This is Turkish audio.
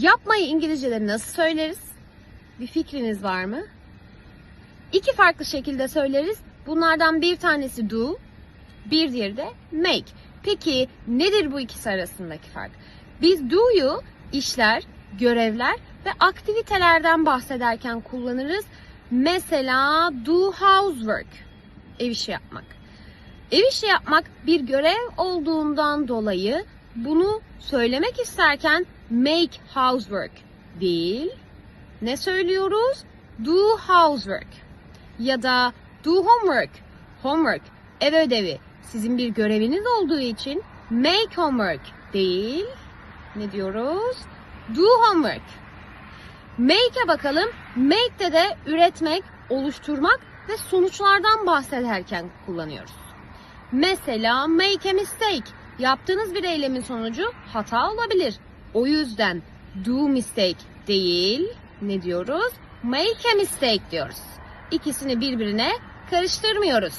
Yapmayı İngilizce'de nasıl söyleriz? Bir fikriniz var mı? İki farklı şekilde söyleriz. Bunlardan bir tanesi do, bir diğeri de make. Peki nedir bu ikisi arasındaki fark? Biz do'yu işler, görevler ve aktivitelerden bahsederken kullanırız. Mesela do housework, ev işi yapmak. Ev işi yapmak bir görev olduğundan dolayı bunu söylemek isterken make housework değil. Ne söylüyoruz? Do housework ya da do homework. Homework, ev ödevi. Sizin bir göreviniz olduğu için make homework değil. Ne diyoruz? Do homework. Make'e bakalım. Make'de de üretmek, oluşturmak ve sonuçlardan bahsederken kullanıyoruz. Mesela make a mistake. Yaptığınız bir eylemin sonucu hata olabilir. O yüzden do mistake değil. Ne diyoruz? Make a mistake diyoruz. İkisini birbirine karıştırmıyoruz.